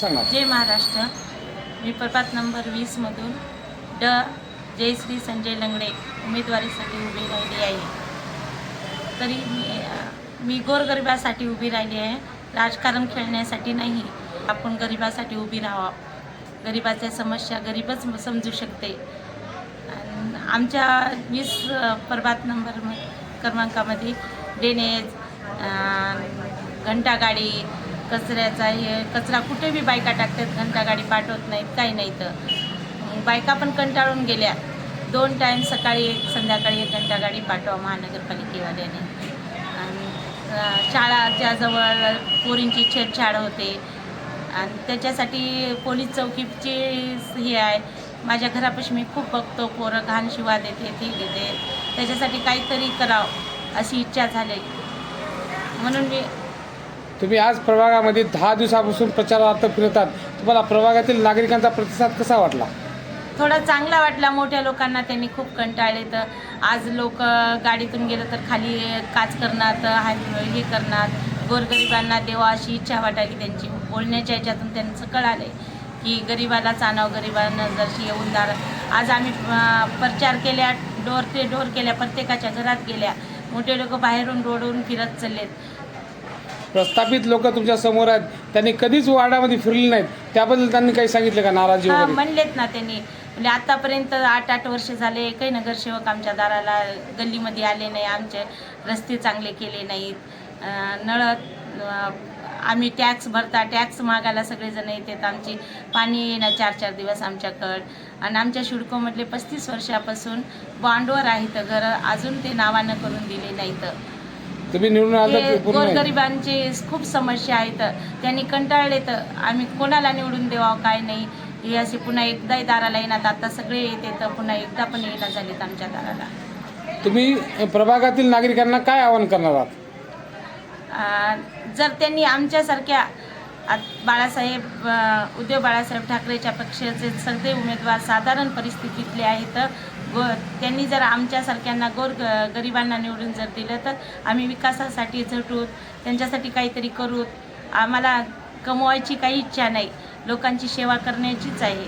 सांगा जय महाराष्ट्र. मी प्रभात नंबर वीसमधून ड. जयश्री संजय लंगडे उमेदवारीसाठी उभी राहिली आहे. तरी मी मी गोरगरिबासाठी उभी राहिली आहे. राजकारण खेळण्यासाठी नाही. आपण गरिबासाठी उभी राहावं. गरिबाच्या समस्या गरीबच समजू शकते. आमच्या वीस प्रभात नंबर म- क्रमांकामध्ये ड्रेनेज घंटागाडी कचऱ्याचा हे कचरा कुठे बी बायका टाकतात घंटागाडी पाठवत नाहीत काही नाही तर. बायका पण कंटाळून गेल्या. दोन टाईम सकाळी एक संध्याकाळी एक घंटागाडी पाठवा महानगरपालिकेवाल्याने. आणि शाळाच्या जवळ पोरींची छेडछाड होते. आणि त्याच्यासाठी पोलीस चौकीची हे आहे. माझ्या घरापाशी मी खूप बघतो पोरं घाण शिवा देते ती देते त्याच्यासाठी काहीतरी करावं अशी इच्छा झाली म्हणून मी तुम्ही आज प्रभागामध्ये दहा दिवसापासून प्रचारार्थ फिरतात तुम्हाला प्रभागातील नागरिकांचा प्रतिसाद कसा वाटला? थोडा चांगला वाटला. मोठ्या लोकांना त्यांनी खूप कंटाळले. तर आज लोक गाडीतून गेलं तर खाली काच करणार हे करणार. गोरगरिबांना देवा अशी इच्छा वाटायची त्यांची. बोलण्याच्या ह्याच्यातून त्यांचं कळाले की गरिबाला आणावं गरिबांना जरशी येऊन दार आज आम्ही प्रचार केल्या डोर ते डोर केल्या प्रत्येकाच्या घरात गेल्या. मोठे लोक बाहेरून रोडवरून फिरत चाललेत. प्रस्थापित लोक तुमच्यासमोर आहेत. त्यांनी कधीच वार्डामध्ये फिरले नाहीत. त्याबद्दल त्यांनी काही सांगितलं का नाराजी हा वगैरे? म्हणलेत ना त्यांनी. म्हणजे आतापर्यंत आठ आठ वर्ष झाले काही नगरसेवक आमच्या दाराला गल्लीमध्ये आले नाही आमचे रस्ते चांगले केले नाहीत. अं, नळ अं, आम्ही टॅक्स भरता टॅक्स मागायला सगळेजण येतात. आमची पाणी येणं चार चार दिवस आमच्याकडं. आणि आमच्या शिडकोमधले पस्तीस वर्षापासून बॉन्डवर आहेत घरं. अजून ते नावानं करून दिले नाहीत. तुम्ही निवडून आला तर पूर्ण आहे. गोरगरिबांचे खूप समस्या आहेत. त्यांनी कंटाळले तर आम्ही कोणाला निवडून द्यावं काय नाही. हे असे पुन्हा एकदाही दाराला येणार आता सगळे येते तर पुन्हा एकदा पण येणार झालेत आमच्या दाराला. तुम्ही प्रभागातील नागरिकांना काय आवाहन करणार आहात? जर त्यांनी आमच्यासारख्या बाळासाहेब अं, उद्धव बाळासाहेब ठाकरेच्या पक्षाचे सगळे उमेदवार साधारण परिस्थितीतले आहेत गो त्यांनी जर आमच्यासारख्यांना गोर ग- गरिबांना निवडून जर दिलं तर आम्ही विकासासाठी झटूत त्यांच्यासाठी काहीतरी करूत. आम्हाला कमवायची काही इच्छा नाही. लोकांची सेवा करण्याचीच आहे.